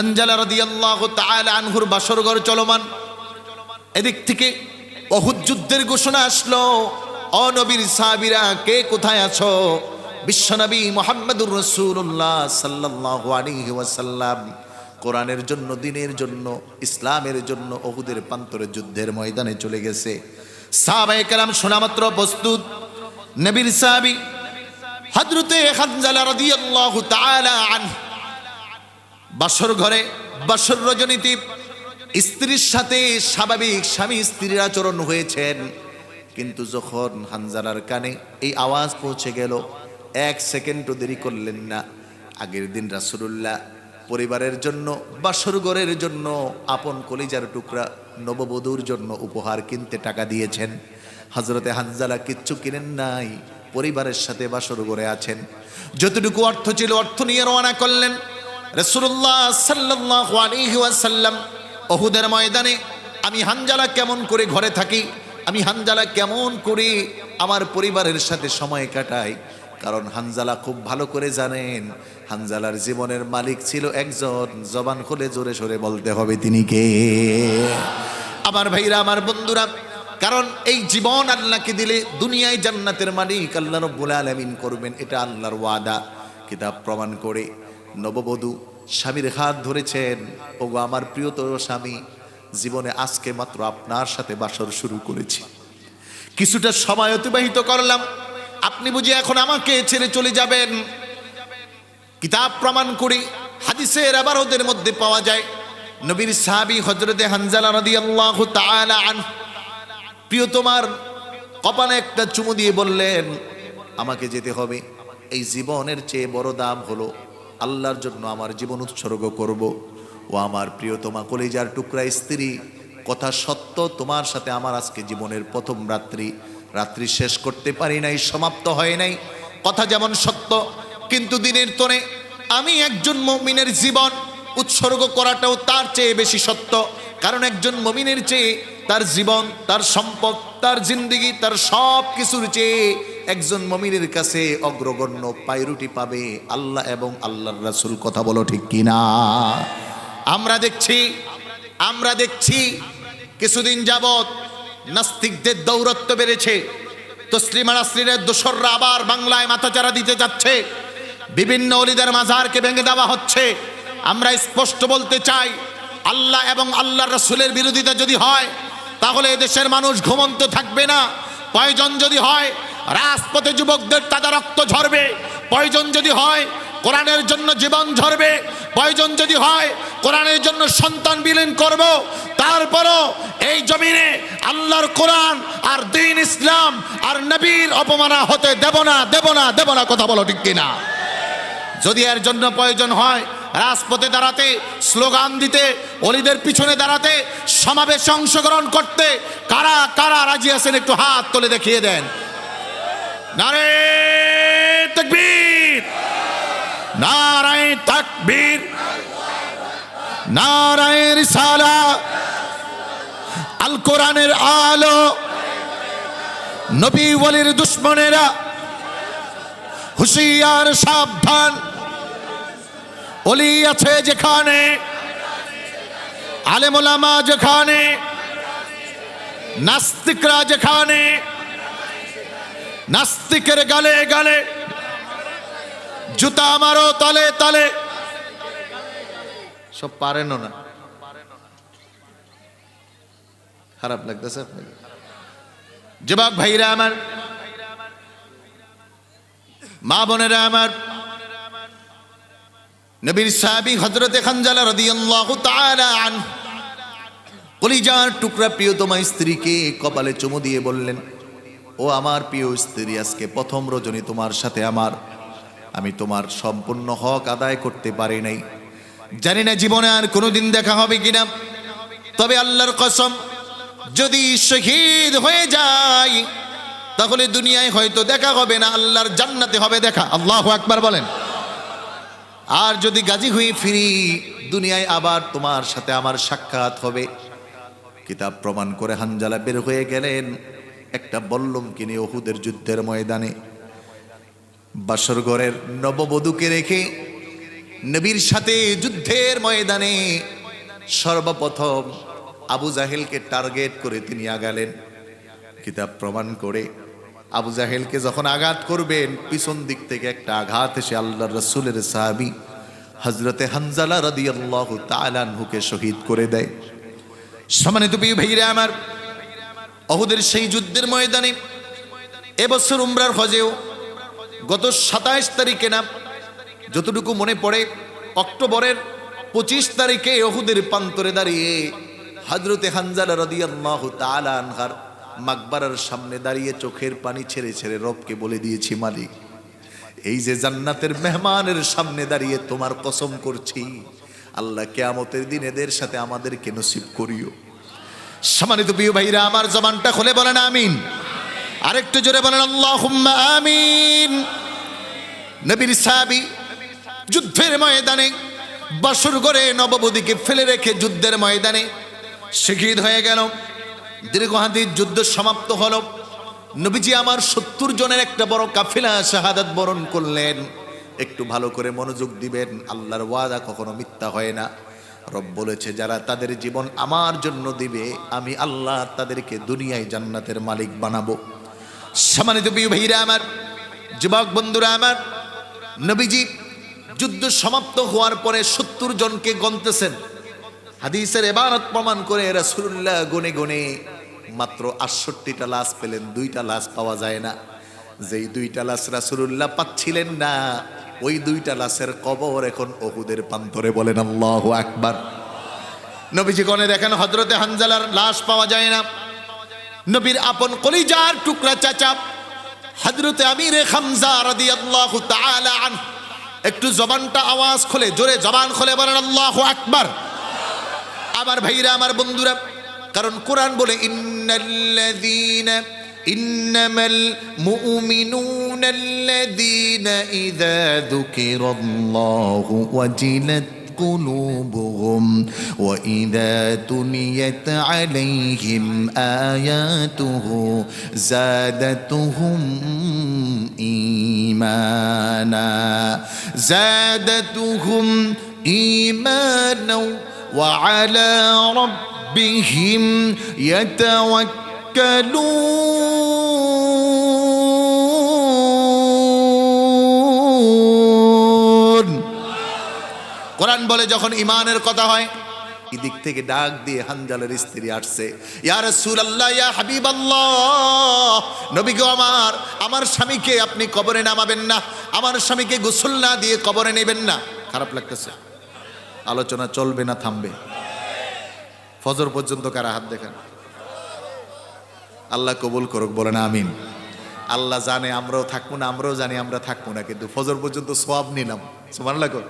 হানজালা রাদিয়াল্লাহু তাআলা আনহুর বাসর ঘর চলমান। এদিক থেকে অহুদ যুদ্ধের ঘোষণা আসলো। অনবীর সাহাবীরা, কে কোথায় আছো? বিশ্বনবী মোহাম্মদুর রসুল্লাহ সাল্লাল্লাহু আলাইহি ওয়াসাল্লাম, কোরআনের জন্য, দিনের জন্য, ইসলামের জন্য অহুদের প্রান্তরে যুদ্ধের ময়দানে চলে গেছে। সাহাবায়ে কেরাম শোনামাত্র প্রস্তুত। নবীর সাহাবী হযরতে হানজালা রাদিয়াল্লাহু তাআলা আনহু বাসর ঘরে বাসর রজনীতি স্ত্রীর সাথে স্বাভাবিক স্বামী স্ত্রীর আচরণ হয়েছেন। কিন্তু যখন হানজালার কানে এই আওয়াজ পৌঁছে গেল, এক সেকেন্ডও দেরি করলেন না। আগের দিন রাসূলুল্লাহ পরিবারের জন্য, বাসর ঘরের জন্য, আপন কলিজার টুকরা, নববধূর জন্য উপহার কিনতে টাকা দিয়েছেন। হজরতে হানজালা কিচ্ছু কিনেন নাই, পরিবারের সাথে বাসর ঘরে আছেন। যতটুকু অর্থ ছিল অর্থ নিয়ে রওনা করলেন। রসুল্লাহ সাল্লাল্লাহু আলাইহি ওয়াসাল্লাম অহুদের ময়দানে, আমি হানজালা কেমন করে ঘরে থাকি, আমি হানজালা কেমন করে আমার পরিবারের সাথে সময় কাটাই, কারণ হানজালা খুব ভালো করে জানেন, হানজালার জীবনের মালিক ছিল একজন, জবান খুলে জোরে সোরে বলতে হবে তিনি কে? আমার ভাইরা, আমার বন্ধুরা, কারণ এই জীবন আল্লাহকে দিলে দুনিয়ায় জান্নাতের মালিক আল্লাহ রব্বুল আলামিন করবেন, এটা আল্লাহর ওয়াদা, কিতাব প্রমাণ করে। নববধূ স্বামীর হাত ধরেছেন, ওগো আমার প্রিয়তর স্বামী, জীবনে আজকে মাত্র আপনার সাথে বাসর শুরু করেছি। কিছুটা সময় অতিবাহিত করলাম, আপনি বুঝি এখন আমাকে ছেড়ে চলে যাবেন। কিতাব প্রমাণ করি, হাদিসের আবার ওদের মধ্যে পাওয়া যায়, নবীর সাহাবি হজরতে হানজালা রাদিয়াল্লাহু তাআলা আনহু প্রিয় তোমার কপালে একটা চুমু দিয়ে বললেন, আমাকে যেতে হবে, এই জীবনের চেয়ে বড় দাম হলো আল্লাহর জন্য আমার জীবন উৎসর্গ করব। ও আমার প্রিয়তমা কলিজার টুকরা স্ত্রী, কথা সত্য তোমার সাথে আমার আজকে জীবনের প্রথম রাত্রি। রাত্রি শেষ করতে পারি নাই, সমাপ্ত হয় নাই। কথা যেমন সত্য, কিন্তু দিনের তরে আমি একজন মমিনের জীবন উৎসর্গ করাটাও তার চেয়ে বেশি সত্য। কারণ একজন মমিনের চেয়ে তার জীবন, তার সম্পদ, তার জিন্দিগি, তার সব কিছুর চেয়ে একজন মমিনের কাছে অগ্রগণ্য পায়রুটি পাবে আল্লাহ এবং আল্লাহর রাসুল। কথা বলো ঠিক কিনা? আমরা দেখছি আমরা দেখছি কিছুদিন যাবৎ নাস্তিকদের দৌরত্ব বেড়েছে। তসলিমা নাসরিনের দোসররা আবার বাংলায় মাথাচাড়া দিতে যাচ্ছে। বিভিন্ন অলিদের মাজারকে ভেঙে দেওয়া হচ্ছে। আমরা স্পষ্ট বলতে চাই, আল্লাহ এবং আল্লাহর রসুলের বিরোধিতা যদি হয় তাহলে এদেশের মানুষ ঘুমন্ত থাকবে না। প্রয়োজন যদি হয়, রাজপথে যুবকদের তাজা রক্ত ঝরবে। প্রয়োজন যদি হয়, কোরআনের জন্য জীবন ঝরবে। প্রয়োজন যদি হয়, কোরআনের জন্য সন্তান বিলীন করব। তারপরও এই জমিনে আল্লাহর কোরআন আর দিন ইসলাম আর নবীর অপমানা হতে দেব না দেব না দেব না, কথা বলো ঠিক কিনা? যদি এর জন্য প্রয়োজন হয় রাজপথে দাঁড়াতে, স্লোগান দিতে, অলিদের পিছনে দাঁড়াতে, সমাবেশে অংশগ্রহণ করতে, কারা কারা রাজি আছেন একটু হাত তুলে দেখিয়ে দেন। নারে তকবীর! নারায় তাকবীর! নারায় রিসালা! আল কোরআনের আলো! নবী ওয়ালির দুশ্মনেরা, হুশিয়ার সাবধান! অলি আছে যেখানে আলেমুলামা যেখানে, নাস্তিকরা যেখানে, নাস্তিকের গালে গালে, জুতা মারো তলে তলে। সব পারেনও না। খারাপ লাগতেছে আপনাকে। যুবক ভাইরা আমার, মা বোনেরা আমার নবীর সাহাবী হযরতে খানজালা রাদিয়াল্লাহু তাআলা আনহু কলিজার টুকরা প্রিয় প্রিয়তমা স্ত্রীকে কপালে চুমু দিয়ে বললেন, ও আমার প্রিয় স্ত্রী, আজকে প্রথম রজনী তোমার সাথে আমার। আমি তোমার সম্পূর্ণ হক আদায় করতে পারি নাই। জানি না জীবনে আর কোনোদিন দেখা হবে কিনা। তবে আল্লাহর কসম, যদি শহীদ হয়ে যায়, তাহলে দুনিয়ায় হয়তো দেখা হবে না, আল্লাহর জান্নাতে হবে দেখা। আল্লাহ আকবার বলেন। আর যদি গাজী হয়ে ফিরি, দুনিয়ায় আবার তোমার সাথে আমার সাক্ষাৎ হবে। কিতাব প্রমাণ করে হানজালা বের হয়ে গেলেন একটা বল্লম কিনে ওহুদের যুদ্ধের ময়দানে। বাসরগড়ের নববধূকে রেখে নবীর সাথে যুদ্ধের ময়দানে সর্বপ্রথম আবু জাহেলকে টার্গেট করে তিনি আগালেন। কিতাব প্রমাণ করে আবু জাহেলকে যখন আঘাত করবেন, পিছন দিক থেকে একটা আঘাত এসে আল্লাহ রসুলের সাহাবি হজরতে হানজালা রদি আল্লাহ তালানহুকে শহীদ করে দেয়। সমানিত প্রিয় ভাইরা আমার, অহুদের সেই যুদ্ধের ময়দানে এবছর উমরার হজেও গত সাতাইশ তারিখে না, যতটুকু মনে পড়ে, অক্টোবরের পঁচিশ তারিখে অহুদের প্রান্তরে দাঁড়িয়ে হজরতে হানজালা রদি আল্লাহ আনহার মাকবারার সামনে দাঁড়িয়ে চোখের পানি ছেড়ে ছেড়ে রবকে বলে দিয়েছি, মালিক, এই যে জান্নাতের মেহমানের সামনে দাঁড়িয়ে তোমার কসম করছি, আল্লাহ কেয়ামতের দিন এদের সাথে আমাদেরকে নসিব করিও। সম্মানিত প্রিয় ভাইরা, আমার জবানটা খুলে বলেন, আমিন। আরেকটু জোরে বলেন আল্লাহ আমিন। নবীর সাহাবি যুদ্ধের ময়দানে বাসুর করে নববধূকে ফেলে রেখে যুদ্ধের ময়দানে শহীদ হয়ে গেল। দীর্ঘহাদির যুদ্ধ সমাপ্ত হল। নবীজি আমার সত্তর জনের একটা বড় কাফিলা শাহাদাত বরণ করলেন। একটু ভালো করে মনোযোগ দিবেন, আল্লাহর ওয়াদা কখনো মিথ্যা হয় না। রব বলেছে, যারা তাদের জীবন আমার জন্য দিবে, আমি আল্লাহ তাদেরকে দুনিয়ায় জান্নাতের মালিক বানাবো। সম্মানিত প্রিয় ভাইরা আমার, যুবক বন্ধুরা আমার, নবীজি যুদ্ধ সমাপ্ত হওয়ার পরে সত্তর জনকে গনতেছেন হাদিসের এবারত প্রমাণ করে রাসূলুল্লাহ গনে গনে মাত্র আটষট্টিটা লাশ পেলেন, দুইটা লাশ পাওয়া যায় না। যেই দুইটা লাশ রাসূলুল্লাহ পাচ্ছিলেন না, ওই দুইটা লাশের কবর এখন অহুদের প্রান্তরে বলেন আল্লাহু আকবার। নবীজি গনে দেখেন হজরতে হানজালার লাশ পাওয়া যায় না। নবীর আপন কলিজার টুকরা চাচা হজরতে আমির খামজা একটু জবানটা আওয়াজ খোলে, জোরে জবান খোলে বলেন আল্লাহু আকবার। আমার ভাইরা আমার বন্ধুরা কারণ কোরআন বলে ইন্নাল্লাযীনা ইন্নামাল মুমিনুনাল্লাযীনা ইযা যুকিরাল্লাহু ওয়াজিলাত قلوبهم وإذا تليت عليهم آياته زادتهم إيمانا زادتهم إيمانا وعلى ربهم يتوكلون কোরআন বলে যখন ইমানের কথা হয় দিক থেকে ডাক দিয়ে হানজালের স্ত্রী আসছে ইয়া রাসূলুল্লাহ ইয়া হাবিবাল্লাহ নবী গো আমার আমার স্বামীকে আপনি কবরে নামাবেন না আমার স্বামীকে গোসল না দিয়ে কবরে নেবেন না খারাপ লাগতেছে আলোচনা চলবে না, থামবে। ফজর পর্যন্ত কারা হাত দেখেন? আল্লাহ কবুল করুক, বলেন আমিন। আল্লাহ জানে আমরাও থাকব না, আমরাও জানি আমরা থাকব না, কিন্তু ফজর পর্যন্ত সব নিলাম। সুমান লাগো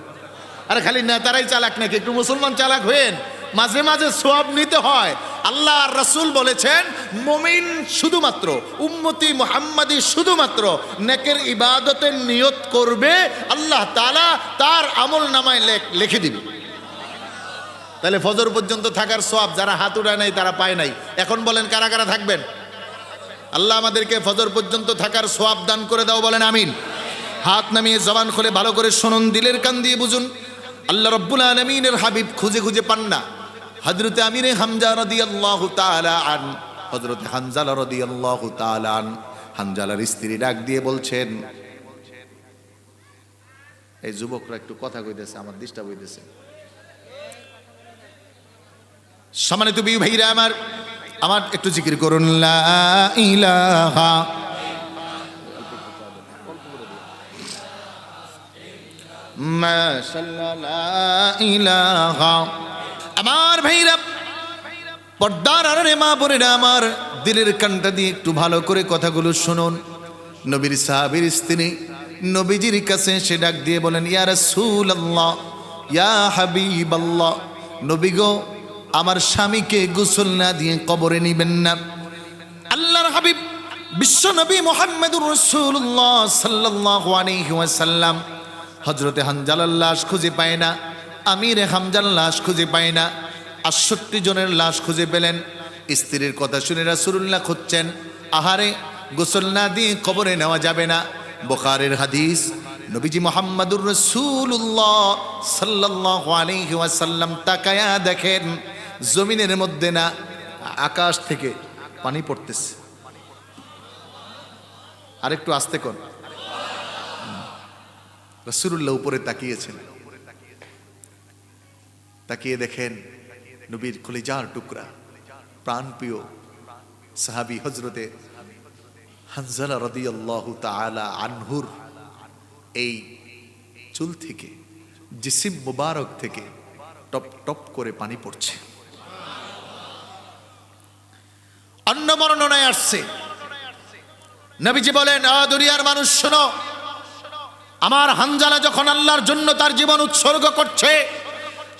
আরে খালি নেতারাই চালাক নাকি? একটু মুসলমান চালাক হয়েন। মাঝে মাঝে সব নিতে হয়। আল্লাহ রসুল বলেছেন, মুমিন শুধুমাত্র, উম্মতি মুহাম্মাদি শুধুমাত্র, নেকের ইবাদতের নিয়ত করবে, আল্লাহ তালা তার আমল নামায় লিখে দিবে। তাহলে ফজর পর্যন্ত থাকার সব যারা হাত উঠায় নাই, তারা পায় নাই। এখন বলেন, কারা কারা থাকবেন? আল্লাহ আমাদেরকে ফজর পর্যন্ত থাকার সোয়াব দান করে দাও, বলেন আমিন। হাত নামিয়ে জবান খুলে ভালো করে শুনুন, দিলের কান দিয়ে বুঝুন। আল্লাহ রব্বুল আলমিনের হাবিব খুঁজে খুঁজে পান না। হজরতে আমিরে হামজা রদি আল্লাহ আন হজরতে হানজালা রদি আল্লাহ আন হানজালার স্ত্রী ডাক দিয়ে বলছেন, এই যুবকরা একটু কথা কইতেছে, আমার ডিস্টার্ব হইতেছে। সম্মানিত বিউ ভাইরা আমার আমার একটু জিকির করুন। আমার ভাইরা, পর্দার আড়ালে মা বোনেরা আমার দিলের কানটা দিয়ে একটু ভালো করে কথাগুলো শুনুন। নবীর সাহাবির স্ত্রী নবীজির কাছে সে ডাক দিয়ে বলেন, ইয়া রাসূলুল্লাহ, ইয়া হাবিবাল্লাহ। নবী গো আমার স্বামীকে গোসল না দিয়ে কবরে নিবেন না। আল্লাহর হাবিব বিশ্ব নবী মোহাম্মদুর রসুল্লাহ সাল্লাহ আলাইহি ওয়াসাল্লাম হজরতে হানজালার লাশ খুঁজে পায় না, আমির হামজার লাশ খুঁজে পায় না, আটষট্টি জনের লাশ খুঁজে পেলেন। স্ত্রীর কথা শুনে রাসূলুল্লাহ খুঁজছেন, আহারে, গোসল না দিয়ে কবরে নেওয়া যাবে না। বোখারের হাদিস, নবীজি মোহাম্মদুর রসুল্লাহ সাল্লাহ ওয়াসাল্লাম তাকায়া দেখেন জমিনের মধ্যে না, আকাশ থেকে পানি পড়তেছে। আরেকটু আস্তে কর। রসুল্লাহ উপরে তাকিয়েছেন। তাকিয়ে দেখেন নবীর খলিজার টুকরা, প্রাণপ্রিয় সাহাবি হজরতে হানজালা রদিয়াল্লাহু তাআলা আনহুর এই চুল থেকে, জিসিম মুবারক থেকে টপ টপ করে পানি পড়ছে। অন্য বর্ণনায় আসছে। নবীজি বলেন, আ দুনিয়ার মানুষ, শোনো। আমার হানজালা যখন আল্লাহর জন্য তার জীবন উৎসর্গ করছে,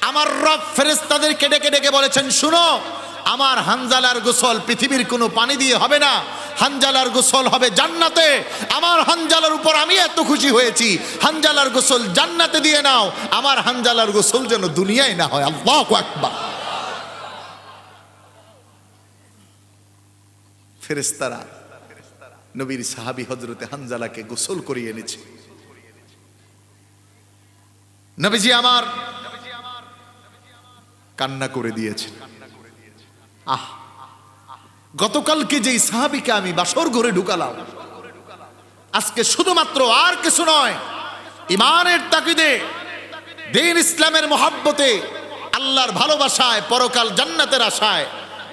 আমার রব ফেরেস্তাদেরকে ডেকে ডেকে বলেছেন, শুনো, আমার হানজালার গোসল পৃথিবীর কোনো পানি দিয়ে হবে না। হানজালার গোসল হবে জান্নাতে। আমার হানজালার উপর আমি এত খুশি হয়েছি। হানজালার গোসল জান্নাতে দিয়ে নাও। আমার হানজালার গোসল যেন দুনিয়ায় না হয়। আল্লাহ আকবার। ফেরেস্তারা নবীর সাহাবি হজরতে হানজালাকে গোসল করিয়ে এনেছে। নবীজি আমার কান্না করে দিয়েছেন। আহ, গতকালকে যেই সাহাবিকে আমি বাসর ঘরে ঢুকালাম, আজকে শুধুমাত্র আর কিছু নয় ইমানের তাকিদে, দিন ইসলামের মহাব্বতে, আল্লাহর ভালোবাসায়, পরকাল জান্নাতের আশায়,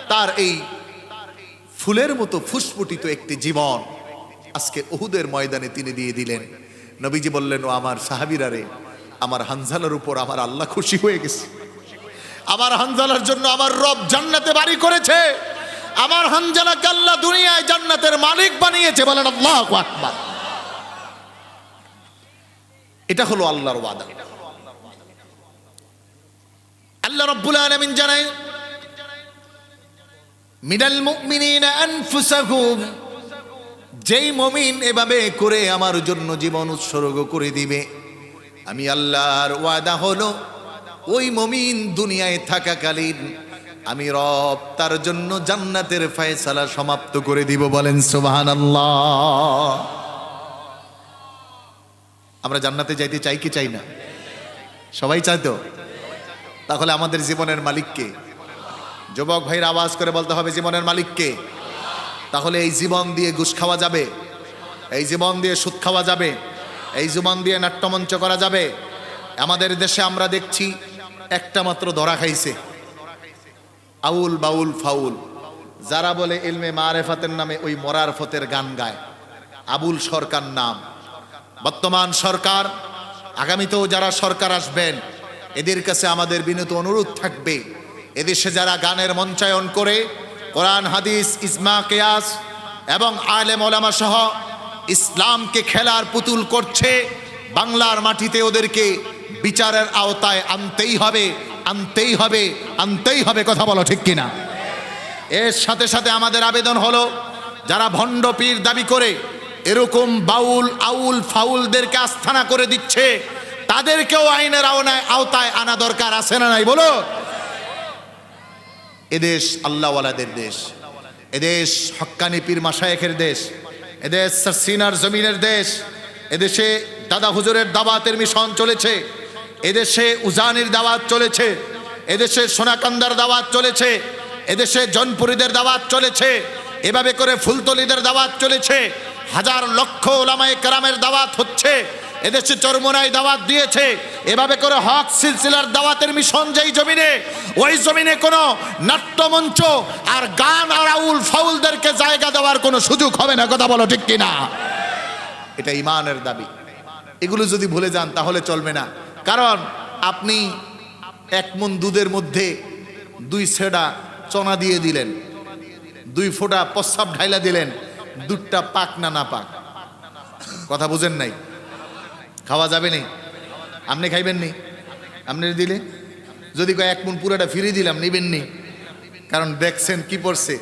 তার এই ফুলের মতো ফুসফুটিত একটি জীবন। আজকে ওহুদের ময়দানে তিনি দিয়ে দিলেন। নবীজি বললেন, ও আমার সাহাবিরা রে, আমার হানজালার উপর আমার আল্লাহ খুশি হয়ে গেছে। আমার হানজালার জন্য আমার রব জান্নাতে বাড়ি করেছে। আমার হানজালাকে আল্লাহ দুনিয়ায় জান্নাতের মালিক বানিয়েছে। বলেন, আল্লাহ আকবার। এটা হলো আল্লাহর ওয়াদা। আল্লাহ রব্বুল আলামিন জানায় মিনাল মুমিনিনা আনফুসাহুম। যেই মমিন এভাবে করে আমার জন্য জীবন উৎসর্গ করে দিবে। আমি আল্লাহর ওয়াদা হলো, ওই মমিন দুনিয়ায় থাকাকালীন আমি রব তার জন্য জান্নাতের ফয়সালা সমাপ্ত করে দিব বলেন সুবহান আমরা জান্নাতে যাইতে চাই কি চাই না? সবাই চাই তো? তাহলে আমাদের জীবনের মালিককে যুবক ভাইয়ের আওয়াজ করে বলতে হবে জীবনের মালিককে। তাহলে এই জীবন দিয়ে ঘুষ খাওয়া যাবে। এই জীবন দিয়ে সুদ খাওয়া যাবে। এই জীবন দিয়ে নাট্যমঞ্চ করা যাবে। আমাদের দেশে আমরা দেখছি একটা মাত্র ধরা খাইছে। আউল বাউল ফাউল। যারা বলে ইলমে মারেফাতের নামে ওই মরার ফতের গান গায়। আবুল সরকার নাম। বর্তমান সরকার, আগামীতেও যারা সরকার আসবেন, এদের কাছে আমাদের বিনীত অনুরোধ থাকবে। এদেশে যারা গানের মঞ্চায়ন করে, কোরআন, হাদিস ইসমা কেয়াস এবং আলেম ওলামা সহ ইসলামকে খেলার পুতুল করছে, বাংলার মাটিতে ওদেরকে বিচারের আওতায় আনতেই হবে আনতেই হবে আনতেই হবে, কথা বলো ঠিক কিনা? এর সাথে সাথে আমাদের আবেদন হলো, যারা ভণ্ড পীর দাবি করে, এরকম বাউল, আউল, ফাউলদেরকে আস্থানা করে দিচ্ছে, তাদেরকেও আইনের আওনায় আওতায় আনা দরকার আছে না নাই? বলো। এদেশ আল্লাহওয়ালাদের দেশ। এদেশ হক্কানি পীর মাসায়েখের দেশ। এদেশ সিনার জমিনের দেশ। এদেশে দাদা হুজুরের দাওয়াতের মিশন চলেছে। এদেশে উজানির দাওয়াত চলেছে। এদেশে সোনাকান্দার দাওয়াত চলেছে। এদেশে জনপুরীদের দাওয়াত চলেছে। এভাবে করে ফুলতলিদের দাওয়াত চলেছে। হাজার লক্ষ ওলামায় কেরামের দাওয়াত হচ্ছে। এদেশে চরমোনাই দাওয়াত দিয়েছে। এভাবে করে হক সিলসিলার দাওয়াতের মিশন যেই জমিনে, ওই জমিনে কোনো নাট্যমঞ্চ আর গান আর আউল ফাউলদেরকে জায়গা দেওয়ার কোনো সুযোগ হবে না, কথা বলো ঠিক কিনা? এটা ইমানের দাবি। এগুলো যদি ভুলে যান তাহলে চলবে না। কারণ আপনি এক মন দুধের মধ্যে দুই সেডা চনা দিয়ে দিলেন, দুই ফোঁটা প্রস্রাব ঢাইলা দিলেন, দুধটা পাক না না পাক। কথা বুঝেন নাই? খাওয়া যাবে নি? আপনি খাইবেন নি? আপনি দিলে? যদি কয় এক মন পুরাটা ফিরিয়ে দিলাম, নিবেন নি? কারণ দেখছেন কি পড়ছে?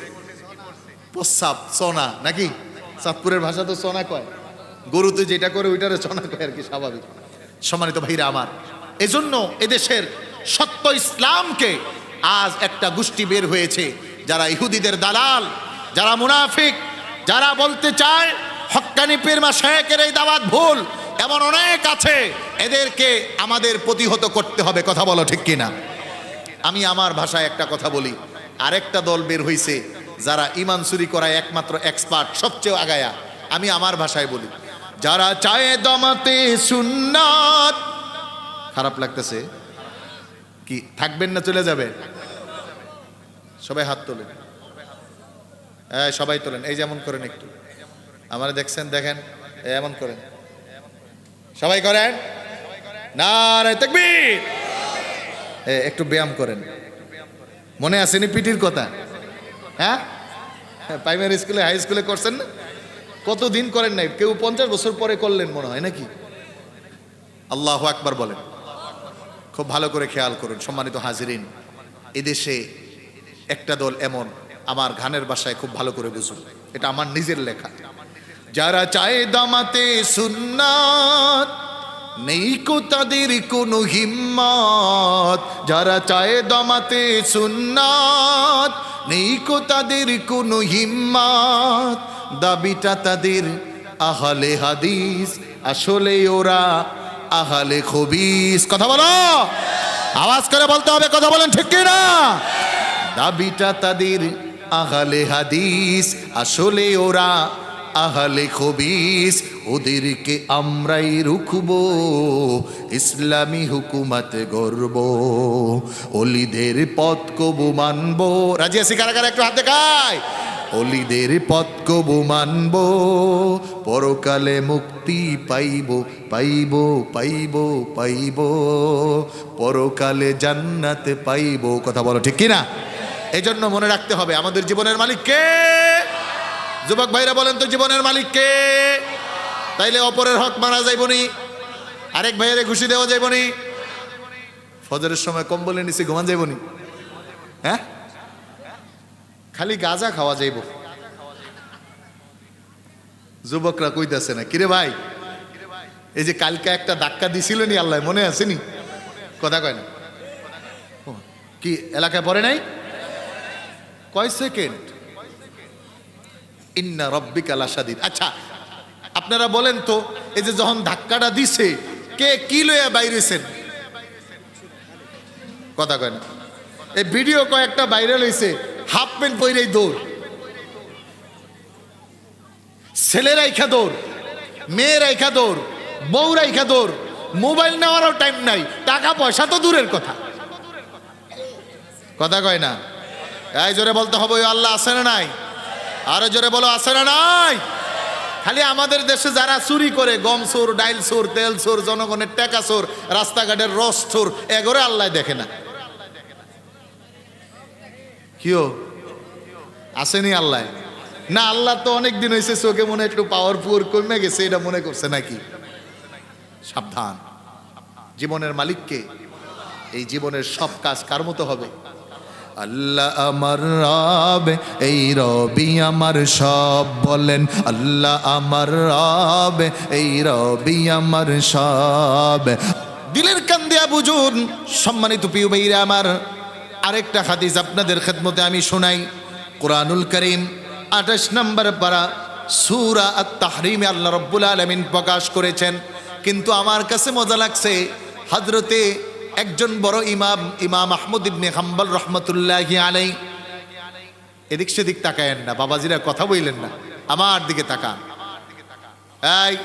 প্রস্রাব সোনা নাকি? চাঁদপুরের ভাষা তো সোনা কয়। গরু তো যেটা করে ওইটারে সোনা কয় আর কি, স্বাভাবিক। সম্মানিত ভাইরা আমার, এজন্য এদেশের সত্য ইসলামকে আজ একটা গোষ্ঠী বের হয়েছে, যারা ইহুদিদের দালাল, যারা মুনাফিক, যারা বলতে চায় হক্কানি পীর মাসায়েকের এই দাওয়াত ভুল এমন অনেক আছে এদেরকে আমাদের প্রতিহত করতে হবে, কথা বলো ঠিক কিনা? আমি আমার ভাষায় একটা কথা বলি, আরেকটা দল বের হইছে যারা ইমান চুরি করায় একমাত্র এক্সপার্ট সবচেয়ে আগায়া। আমি আমার ভাষায় বলি, যারা চায় দমাতে সুন্নাত, খারাপ লাগতেছে, কি থাকবেন না চলে যাবে সবাই হাত তোলেন। হ্যাঁ সবাই তোলেন, এই যেমন করেন একটু। আমার দেখছেন, দেখেন এমন করেন। সবাই করেন? না তাকবীর। একটু ব্যায়াম করেন। মনে আসেনি পিটির কথা? হ্যাঁ? প্রাইমারি স্কুলে হাই স্কুলে করছেন না? কতদিন করেন নাই? কেউ পঞ্চাশ বছর পরে করলেন মনে হয়, নাকি? আল্লাহ আকবার বলেন। খুব ভালো করে খেয়াল করুন, সম্মানিত হাজিরিন। এদেশে একটা দল এমন, আমার ঘানের বাসায় খুব ভালো করে বুঝুন। এটা আমার নিজের লেখা। যারা চায় দামাতে সুন্নাত, নেই কো তাদের কোনো হিম্মত। যারা চায় দমাতে সুন্নাত, নেই কো তাদের কোনো হিম্মত। দাবিটা তাদের আহলে হাদিস, আসলে ওরা আহলে খবিস। কথা বলো! আওয়াজ করে বলতে হবে, কথা বলেন ঠিক না দাবিটা তাদের আহলে হাদিস, আসলে ওরা আহলে খবিস, ওদেরকে আমরাই রুখব, ইসলামী হুকুমত গর্ব অলিদের পথ কবু মানব। রাজি আছি কারা কারা? একটু হাতে খায় অলিদের পথ কবু মানব, পরকালে মুক্তি পাইব পাইব পাইব পাইব, পরকালে জান্নাতে পাইব। কথা বলো ঠিক কিনা? এই জন্য মনে রাখতে হবে, আমাদের জীবনের মালিক কে? যুবক ভাইরা বলেন তো জীবনের মালিক কে? তাইলে অপরের হক মারা যাইবনি আরেক ভাইয়ের ঘুষি দেওয়া যাইবনি ফজরের সময় কম্বলের নিচে ঘুমান যাইবনি হ্যাঁ? খালি গাজা খাওয়া যাইব। যুবকরা কইতাছে না, কিরে ভাই, এই যে কালকে একটা ধাক্কা দিছিল নি আল্লাহ, মনে আসেনি কথা কয় না। কি, এলাকায় পড়ে নাই? কয় সেকেন্ড? ইন্না রব্বিকা লাসাদিদ আচ্ছা আপনারা বলেন তো, এই যে যখন ধাক্কাটা দিছে, কে কি লইয়া বাইরেছেন? কথা কয় না। এই ভিডিও কয়েকটা বাইরে লইছে হাফ প্যান্ট পইরেই দৌড়। ছেলে রাইখা দৌড়, মেয়ে রাইখা দৌড়, বউ রাইখা দৌড়, মোবাইল নেওয়ারও টাইম নাই, টাকা পয়সা তো দূরের কথা। কথা কয় না? এই জোরে বলতে হবে আল্লাহ আছে না নাই? আরও জোরে বলো, আছে না নাই? খালি আমাদের দেশে যারা চুরি করে, গম চোর, ডাইল চোর, তেল চোর, জনগণের টাকা চোর, রাস্তাঘাটের রস চোর, এগোরে আল্লাহ দেখে না। কিও আসেনি আল্লাহ? না, আল্লাহ তো অনেক দিন হয়েছে চোখে মনে একটু পাওয়ারফুল কমে গেছে, এটা মনে করছে নাকি? সাবধান। জীবনের মালিককে, এই জীবনের সব কাজ কার মতো হবে? আল্লাহ আমার রব, এই রবি আমার সব বলেন। আল্লাহ আমার রব, এই রবি আমার সব। দিলের কান দিয়া বুঝুন, সম্মানিত প্রিয় ভাইরা আমার। আরেকটা হাদিস আপনাদের খেদমতে আমি শোনাই। কোরআনুল করিম, আঠাশ নম্বর পারা, সুরা আত তাহরিমে আল্লাহ রব্বুল আলমিন প্রকাশ করেছেন। কিন্তু আমার কাছে মজা লাগছে, হজরতে একজন বড় ইমাম ইমাম আহমদ ইবনে হাম্বল রহমতুল্লাহ আলাই এদিক সেদিক তাকায়েন না, বাবাজিরা কথা বললেন না। আমার দিকে তাকান। এই,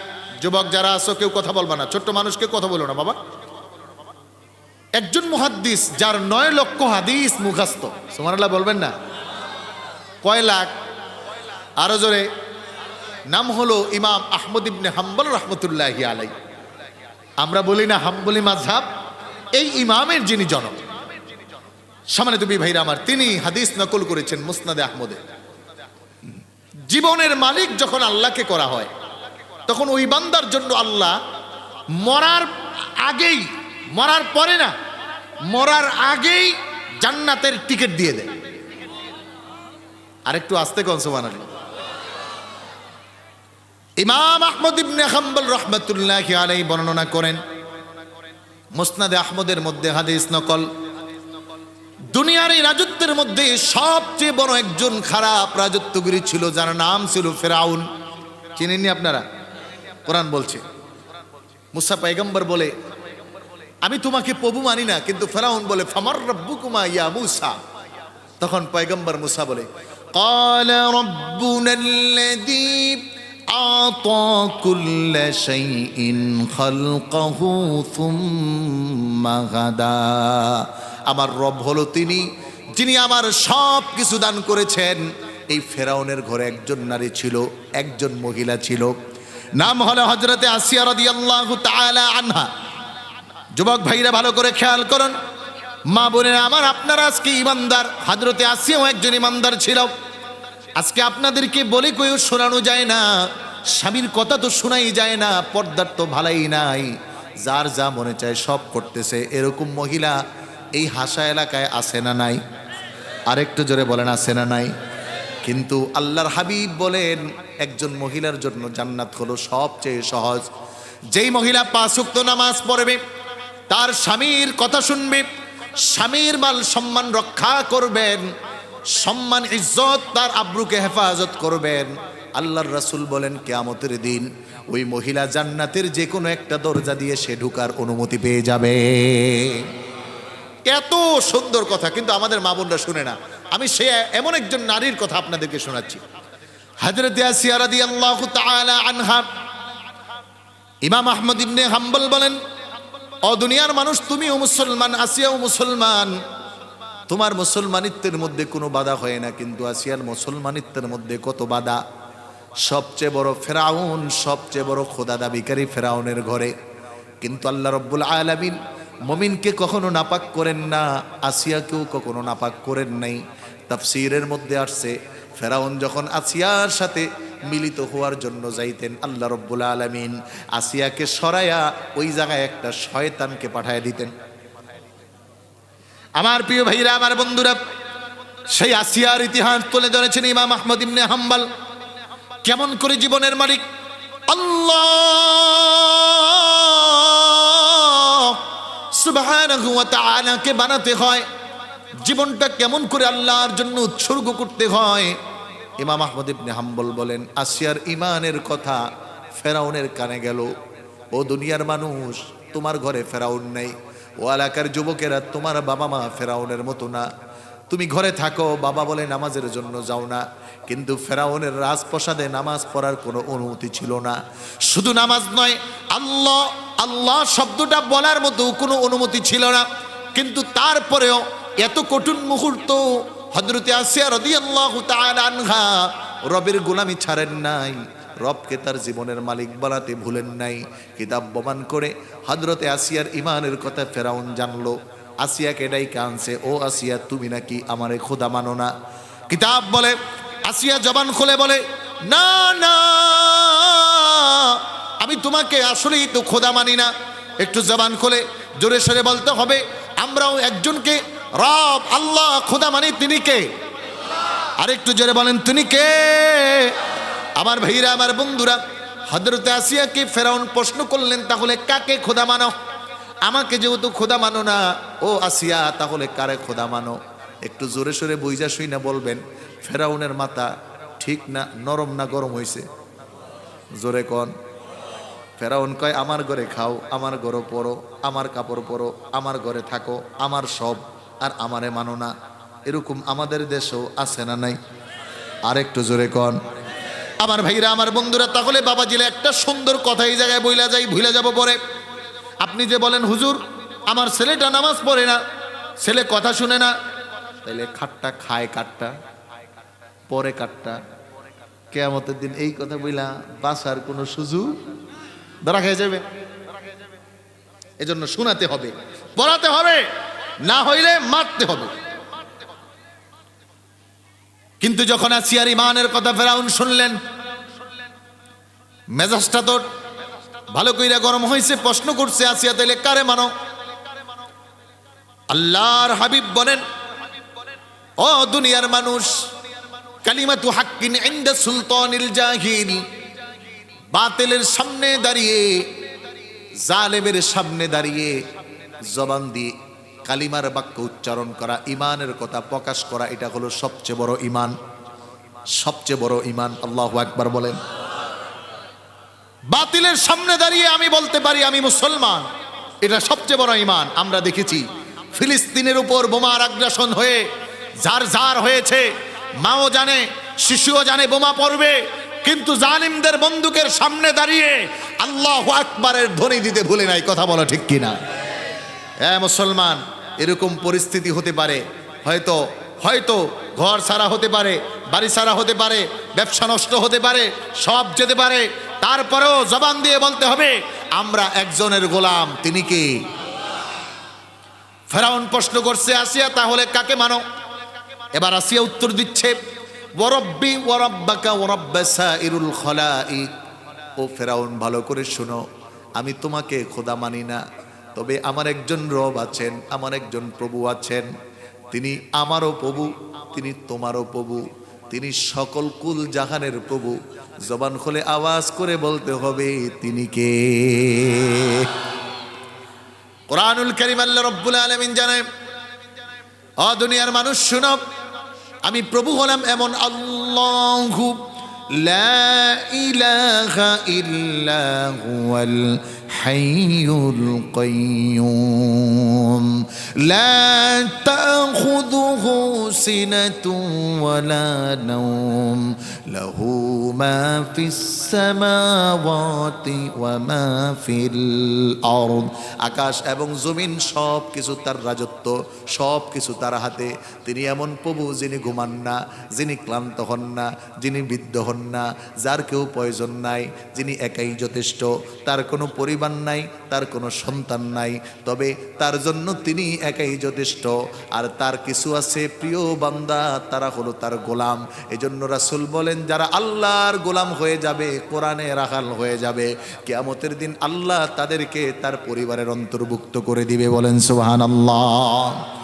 যুবক যারা আছো, কেউ কথা বলবা না। ছোট্ট মানুষকে কথা বলো না, বাবা। একজন মুহাদ্দিস, যার নয় লক্ষ হাদিস মুখাস্ত সুমানাল্লাহ বলবেন না? কয় লাখ? আরও জোরে। নাম হলো ইমাম আহমদ ইবনে হাম্বল রহমতুল্লাহ আলাই আমরা বলি না হাম্বলি মাঝহাব এই ইমামের যিনি জনক। সামনে তুমি ভাইরা আমার, তিনি হাদিস নকল করেছেন মুসনাদে আহমদে। জীবনের মালিক যখন আল্লাহকে করা হয়, তখন ওই বান্দার জন্য আল্লাহ মরার আগেই, মরার পরে না, মরার আগেই জান্নাতের টিকিট দিয়ে দেয়। আরেকটু আসতে কন সুবহান ইমাম আহমদ ইবনে হাম্বল রহমতুল্লাহ আলাই বর্ণনা করেন মুসনাদে আহমদের মধ্যে হাদিস নকল দুনিয়ার এই রাজত্বের মধ্যে সবচেয়ে বড় একজন খারাপ রাজত্বগিরি ছিল যার নাম ছিল ফেরাউন চিনেননি আপনারা কোরআন বলছে মুসা পাইগম্বর বলে আমি তোমাকে প্রভু মানি না কিন্তু ফেরাউন বলে ফামার রব্বুকুমা ইয়া মুসা তখন পয়গম্বর মুসা বলে قال ربنا الذي أعطى كل شيء خلقه ثم هدى আমার রব হলো তিনি যিনি আমার সব কিছু দান করেছেন এই ফেরাউনের ঘরে একজন নারী ছিল একজন মহিলা ছিল নাম হলো হজরতে আসিয়া রাদিয়াল্লাহু তাআলা আনহা যুবক ভাইরা ভালো করে খেয়াল করুন মা বোনেরা আমার আপনারা আজকে ইমানদার হাজরতে আসিয়াও একজন ইমানদার ছিল আজকে আপনাদেরকে বলে কেউ শোনানো যায় না। স্বামীর কথা তো শোনাই যায় না, পর্দার তো ভালাই নাই। যার যা মনে চায় সব করতেছে, এরকম মহিলা এই হাসা এলাকায় আসে না নাই? আরেকটু জোরে বলেন আসে না নাই? কিন্তু আল্লাহর হাবিব বলেন, একজন মহিলার জন্য জান্নাত হলো সবচেয়ে সহজ। যেই মহিলা পাঁচ উক্ত নামাজ পড়বে, তার স্বামীর কথা শুনবে, স্বামীর মাল সম্মান রক্ষা করবেন। সম্মান, ইজ্জত তার আব্রুকে হেফাজত করবেন। আল্লাহর রাসূল বলেন, কেয়ামতের দিন ওই মহিলা জান্নাতের যে কোনো একটা দরজা দিয়ে সে ঢুকার অনুমতি পেয়ে যাবে। এত সুন্দর কথা, কিন্তু আমাদের মা বোনরা শুনে না। আমি সে এমন একজন নারীর কথা আপনাদেরকে শোনাচ্ছি। আনহা, ইমাম আহমদ ইবনে হাম্বল বলেন ও দুনিয়ার মানুষ, তুমিও মুসলমান, আসিয়াও মুসলমান তোমার মুসলমানিত্বের মধ্যে কোনো বাধা হয় না, কিন্তু আসিয়ার মুসলমানিত্বের মধ্যে কত বাধা? সবচেয়ে বড় ফেরাউন, সবচেয়ে বড় খোদা দাবিকারী ফেরাউনের ঘরে। কিন্তু আল্লাহ রব্বুল আলামিন মমিনকে কখনো নাপাক করেন না, আসিয়াকেও কখনো নাপাক করেন নাই। তাফসিরের মধ্যে আসছে, ফেরাউন যখন আসিয়ার সাথে মিলিত হওয়ার জন্য যাইতেন, আল্লাহ রব্বুল আলমিন আসিয়াকে সরাইয়া ওই জায়গায় একটা শয়তানকে পাঠায় দিতেন। আমার প্রিয় ভাইরা, আমার বন্ধুরা, সেই আসিয়ার ইতিহাস তুলে ধরেছেন ইমাম আহমদ ইবনে হাম্বাল। কেমন করে জীবনের মালিক? আল্লাহ ওয়া বানাতে হয়। জীবনটা কেমন করে আল্লাহর জন্য উৎসর্গ করতে হয়? ইমাম আহমদ ইবনে হাম্বল বলেন, আসিয়ার ইমানের কথা ফেরাউনের কানে গেল। ও দুনিয়ার মানুষ, তোমার ঘরে ফেরাউন নেই। ও এলাকার যুবকেরা, তোমার বাবা মা ফেরাউনের মতো না। তুমি ঘরে থাকো, বাবা বলে নামাজের জন্য যাও না। কিন্তু ফেরাউনের রাজপ্রসাদে নামাজ পড়ার কোনো অনুমতি ছিল না। শুধু নামাজ নয়, আল্লাহ আল্লাহ শব্দটা বলার মতো কোনো অনুমতি ছিল না। কিন্তু তারপরেও এত কঠিন মুহূর্ত হজরতে আসিয়া রাদিয়াল্লাহু তাআলা আনহা, রবের গোলামি ছাড়েন নাই। রবকে তার জীবনের মালিক বানাতে ভুলেন নাই। কিতাব প্রমাণ করে হজরতে আসিয়ার ইমানের কথা ফেরাউন জানলো। আসিয়াকে ডাইকে আনছে, ও আসিয়া, তুমি নাকি আমারে খোদা মানো না? কিতাব বলে, আসিয়া জবান খুলে বলে, না না, আমি তোমাকে আসলেই তো খোদা মানি না। একটু জবান খুলে জোরে সরে বলতে হবে, আমরাও একজনকে, রব, আল্লাহ, খোদা মানি, তিনি কে? আরেকটু জোরে বলেন, তিনি কে? আমার ভাইরা, আমার বন্ধুরা হজরতে আসিয়াকে ফেরাউন প্রশ্ন করলেন, তাহলে কাকে খোদা মানো? আমাকে যেহেতু খোদা মানো না, ও আসিয়া, তাহলে কারে খোদা মানো? একটু জোরে সোরে বুঝা শুই না বলবেন, ফেরাউনের মাথা ঠিক না, নরম না গরম হয়েছে জোরে কন, ফেরাউন কয়, আমার ঘরে খাও, আমার ঘরে পরো আমার কাপড় পরো, আমার ঘরে থাকো, আমার সব, আর আমারে মানো না। এরকম আমাদের দেশেও আছে না নাই? আরেকটু জোরে কন আমার ভাইরা, আমার বন্ধুরা, তাহলে বাবা জিলে একটা সুন্দর কথা এই জায়গায় বইলা যাই ভুলে যাব পরে। আপনি যে বলেন, হুজুর, আমার ছেলেটা নামাজ পড়ে না, ছেলে কথা শুনে না। তাইলে খাটটা খায় কাটটা, পরে কাটটা। কেয়ামতের দিন এই কথা বইলা বাসার কোনো সুযোগ ধরা খেয়ে যাবে। এজন্য শোনাতে হবে, পড়াতে হবে, না হইলে মারতে হবে। কিন্তু যখন আসিয়ার ইমানের কথা ফেরাউন শুনলেন, মেজাজটা তো ভালো কইরা গরম হয়েছে প্রশ্ন করছে আসিয়া, তাইলে কারে মানো? আল্লাহর হাবিব বলেন, ও দুনিয়ার মানুষ, কালিমাতু হাক্কিন ইনদা সুলতানিল জাহিল, বাতিলের সামনে দাঁড়িয়ে, জালেমের সামনে দাঁড়িয়ে জবান দিয়ে কালিমার বাক্য উচ্চারণ করা, ইমানের কথা প্রকাশ করা, এটা হলো সবচেয়ে বড় ইমান। সবচেয়ে বড় ইমান, আল্লাহ একবার বলেন। বাতিলের সামনে দাঁড়িয়ে আমি বলতে পারি, আমি মুসলমান। এটা সবচেয়ে বড় ইমান, আমরা দেখেছি। ফিলিস্তিনের উপর বোমার আগ্রাসন হয়ে, যার যার হয়েছে, মাও জানে, শিশুও জানে বোমা পড়বে, কিন্তু জালিমদের বন্দুকের সামনে দাঁড়িয়ে আল্লাহ আকবারের ধ্বনি দিতে ভুলে নাই, কথা বলা ঠিক কিনা? হ্যাঁ মুসলমান, এরকম পরিস্থিতি হতে পারে। হয়তো হয়তো ঘর সারা হতে পারে, বাড়ি সারা হতে পারে, ব্যবসা নষ্ট হতে পারে, সব যেতে পারে। তারপরেও জবান দিয়ে বলতে হবে, আমরা একজনের গোলাম, তিনি কি? ফেরাউন প্রশ্ন করছে, আসিয়া, তাহলে কাকে মানো? এবার আসিয়া উত্তর দিচ্ছে ইরুল খলাইক ও ফেরাউন, ভালো করে শোনো, আমি তোমাকে খোদা মানি না তবে আমার একজন রব আছেন, আমার একজন প্রভু আছেন। তিনি আমারও প্রভু, তিনি তোমারও প্রভু। তিনি সকল কুল জাহানের প্রভু। জবান খোলে আওয়াজ করে বলতে হবে, তিনি কে? কোরআনুল করিম আল্লাহ রব্বুল আলমিন জানে, অ দুনিয়ার মানুষ শুনব আমি প্রভু হলাম এমন আল্লাহ লা ইলাহা ইল্লা হাইয়ুল কাইয়ুম। লা তাখুযুহু সিনাতুন ওয়ালা নাওম। লাহু মা ফিস সামাওয়াতি ওয়া মা ফিল আকাশ এবং জমিন সব কিছু তার রাজত্ব সব কিছু তার হাতে। তিনি এমন প্রভু যিনি ঘুমান না, যিনি ক্লান্ত হন না, যিনি বৃদ্ধ হন না, যার কেউ প্রয়োজন নাই, যিনি একাই যথেষ্ট, তার কোনো পরিবার নাই, তার কোনো সন্তান নাই। তবে তার জন্য তিনি একাই যথেষ্ট। আর তার কিছু আছে, প্রিয় বান্দা, তারা হলো তার গোলাম। এজন্য রাসুল বলেন, যারা আল্লাহর গোলাম হয়ে যাবে, কোরআনে রাখাল হয়ে যাবে। কেয়ামতের দিন আল্লাহ তাদেরকে তার পরিবারের অন্তর্ভুক্ত করে দিবে বলেন, সুবহানাল্লাহ।